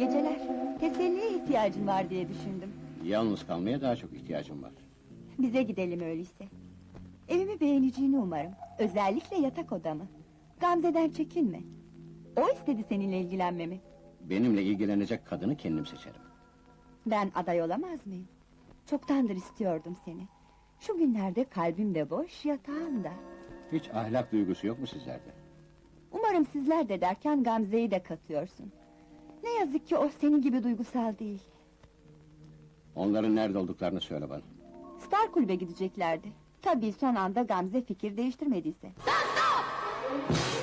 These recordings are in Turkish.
geceler. Teselliye ihtiyacın var diye düşündüm. Yalnız kalmaya daha çok ihtiyacım var. Bize gidelim öyleyse. Evimi beğeneceğini umarım. Özellikle yatak odamı. Gamze'den çekinme. O istedi seninle ilgilenmemi. Benimle ilgilenecek kadını kendim seçerim. Ben aday olamaz mıyım? Çoktandır istiyordum seni. Şu günlerde kalbim de boş, yatağım da. Hiç ahlak duygusu yok mu sizlerde? Umarım sizler de derken Gamze'yi de katıyorsun. Ne yazık ki o senin gibi duygusal değil. Onların nerede olduklarını söyle bana. Star kulübe gideceklerdi. Tabii son anda Gamze fikir değiştirmediyse. Wonderful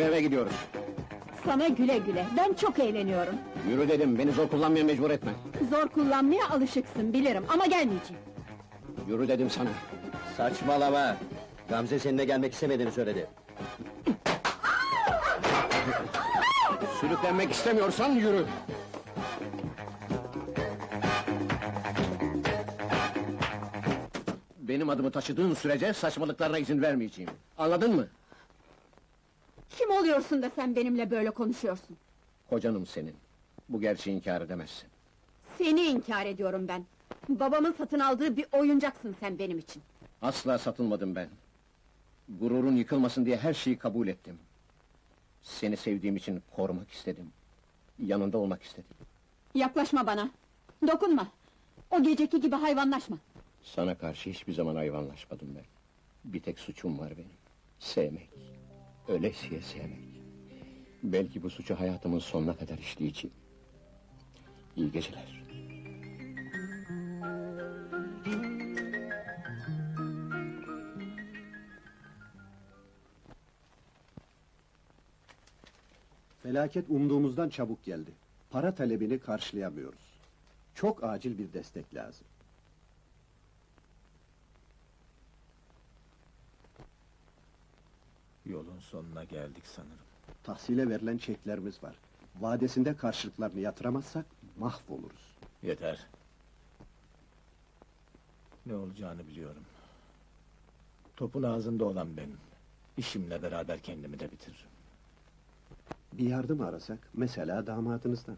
eve gidiyoruz. Sana güle güle, ben çok eğleniyorum. Yürü dedim, beni zor kullanmaya mecbur etme. Zor kullanmaya alışıksın bilirim ama gelmeyeceğim. Yürü dedim sana. Saçmalama! Gamze seninle gelmek istemediğini söyledi. Sürüklenmek istemiyorsan yürü. Benim adımı taşıdığın sürece saçmalıklarına izin vermeyeceğim. Anladın mı? Kim oluyorsun da sen benimle böyle konuşuyorsun? Kocanım senin. Bu gerçeği inkar edemezsin. Seni inkar ediyorum ben. Babamın satın aldığı bir oyuncaksın sen benim için. Asla satılmadım ben. Gururun yıkılmasın diye her şeyi kabul ettim. Seni sevdiğim için korumak istedim. Yanında olmak istedim. Yaklaşma bana. Dokunma. O geceki gibi hayvanlaşma. Sana karşı hiçbir zaman hayvanlaşmadım ben. Bir tek suçum var benim. Sevmek. Ölesiye sevmek. Belki bu suçu hayatımın sonuna kadar işleyeceğim. İyi geceler. Felaket umduğumuzdan çabuk geldi. Para talebini karşılayamıyoruz. Çok acil bir destek lazım. Yolun sonuna geldik sanırım. Tahsile verilen çeklerimiz var. Vadesinde karşılıklarını yatıramazsak mahvoluruz. Yeter. Ne olacağını biliyorum. Topun ağzında olan benim. İşimle beraber kendimi de bitiririm. Bir yardım arasak, mesela damadınızdan.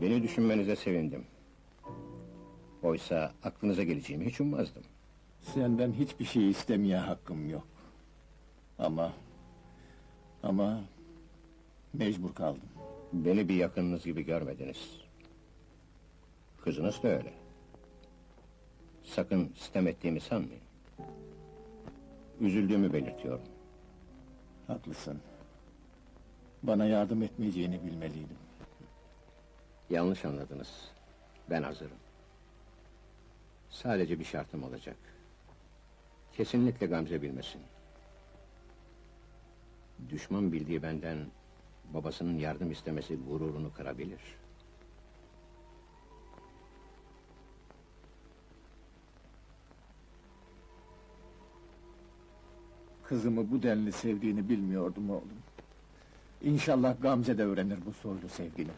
Beni düşünmenize sevindim. Oysa aklınıza geleceğimi hiç ummazdım. Senden hiçbir şey istemeye hakkım yok. Ama... Ama... Mecbur kaldım. Beni bir yakınınız gibi görmediniz. Kızınız da öyle. Sakın sitem ettiğimi sanmayın. Üzüldüğümü belirtiyorum. Haklısın. Bana yardım etmeyeceğini bilmeliydim. Yanlış anladınız. Ben hazırım. Sadece bir şartım olacak. Kesinlikle Gamze bilmesin. Düşman bildiği benden babasının yardım istemesi gururunu kırabilir. Kızımı bu denli sevdiğini bilmiyordum oğlum. İnşallah Gamze de öğrenir bu soylu sevgini.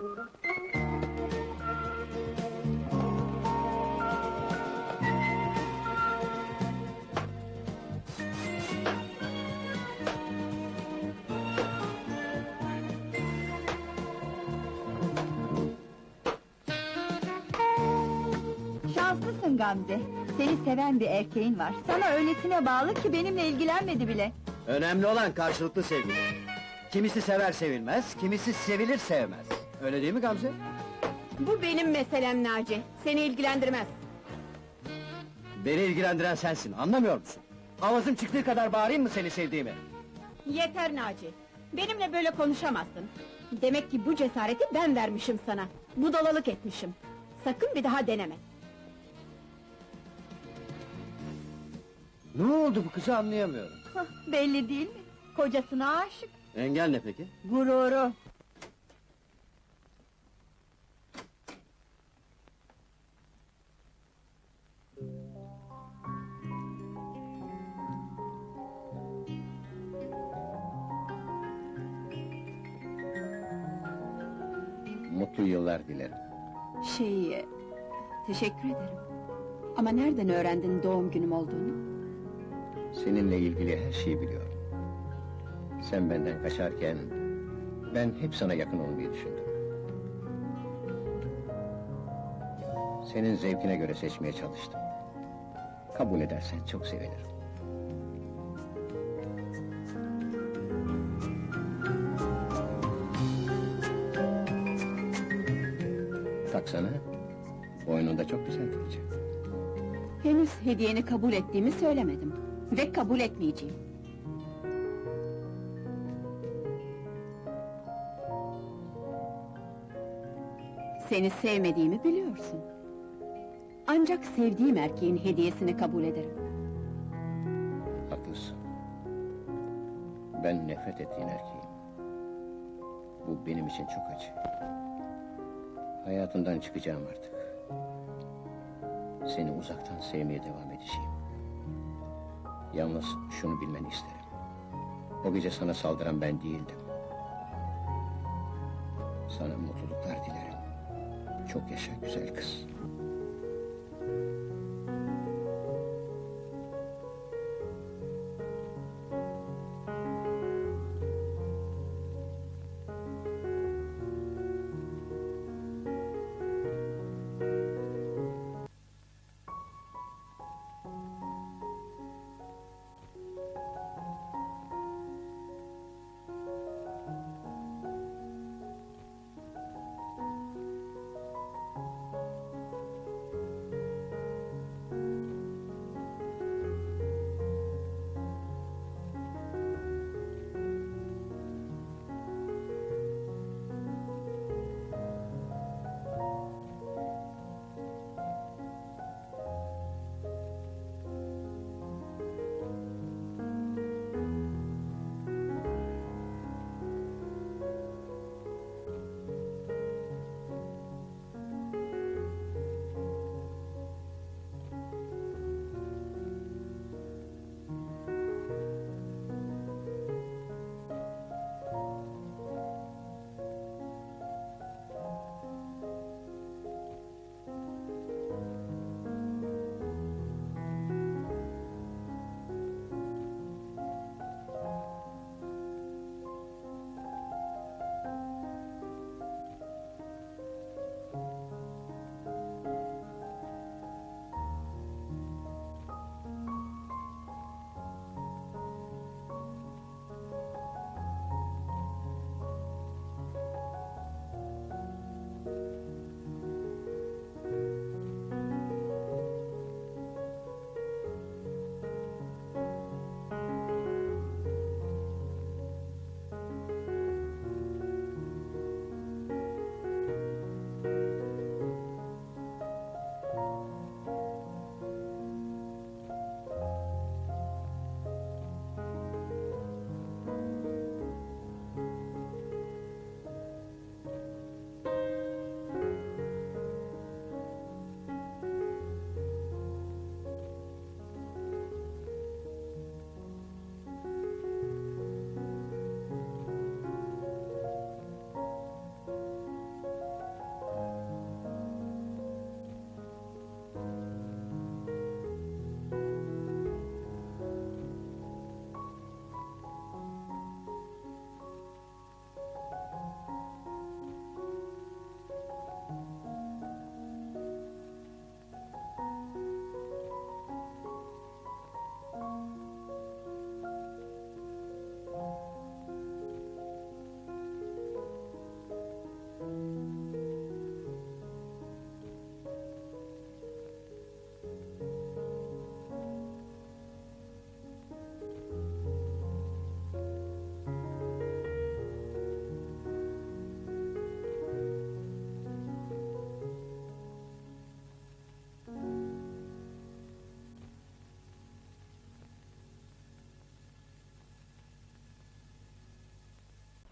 Şanslısın Gamze. Seni seven bir erkeğin var. Sana öylesine bağlı ki benimle ilgilenmedi bile. Önemli olan karşılıklı sevgi. Kimisi sever sevilmez, kimisi sevilir sevmez. Öyle değil mi Gamze? Bu benim meselem Naci. Seni ilgilendirmez. Beni ilgilendiren sensin, anlamıyor musun? Avazım çıktığı kadar bağırayım mı seni sevdiğimi? Yeter Naci. Benimle böyle konuşamazsın. Demek ki bu cesareti ben vermişim sana. Budalalık etmişim. Sakın bir daha deneme. Ne oldu bu kızı anlayamıyorum. Hah, belli değil mi? Kocasına aşık. Engel ne peki? Gururu. Mutlu yıllar dilerim. Şey... Teşekkür ederim. Ama nereden öğrendin doğum günüm olduğunu? Seninle ilgili her şeyi biliyorum. Sen benden kaçarken ben hep sana yakın olmayı düşündüm. Senin zevkine göre seçmeye çalıştım. Kabul edersen çok sevinirim. Taksana. Boynunda çok güzel duracak. Henüz hediyeni kabul ettiğimi söylemedim. Ve kabul etmeyeceğim. Seni sevmediğimi biliyorsun. Ancak sevdiğim erkeğin hediyesini kabul ederim. Haklısın. Ben nefret ettiğin erkeğim. Bu benim için çok acı. Hayatından çıkacağım artık. Seni uzaktan sevmeye devam edeceğim. Yalnız şunu bilmeni isterim. O gece sana saldıran ben değildim. Sana mutluluklar dilerim. Çok yaşa güzel kız.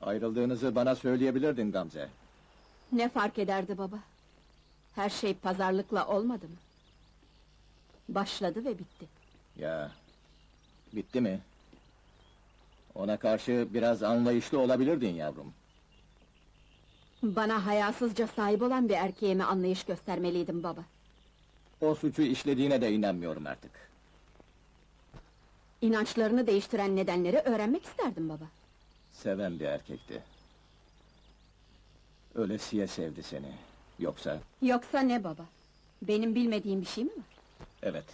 Ayrıldığınızı bana söyleyebilirdin Gamze. Ne fark ederdi baba? Her şey pazarlıkla olmadı mı? Başladı ve bitti. Ya, bitti mi? Ona karşı biraz anlayışlı olabilirdin yavrum. Bana hayasızca sahip olan bir erkeğe mi anlayış göstermeliydim baba? O suçu işlediğine de inanmıyorum artık. İnançlarını değiştiren nedenleri öğrenmek isterdim baba. Seven bir erkekti. Ölesiye sevdi seni. Yoksa, Yoksa ne baba? Benim bilmediğim bir şey mi var? evet.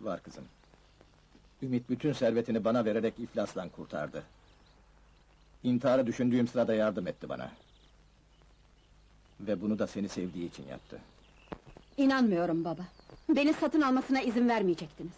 Var kızım. Ümit bütün servetini bana vererek iflasdan kurtardı. İntiharı düşündüğüm sırada yardım etti bana. Ve bunu da seni sevdiği için yaptı. İnanmıyorum baba. Beni satın almasına izin vermeyecektiniz.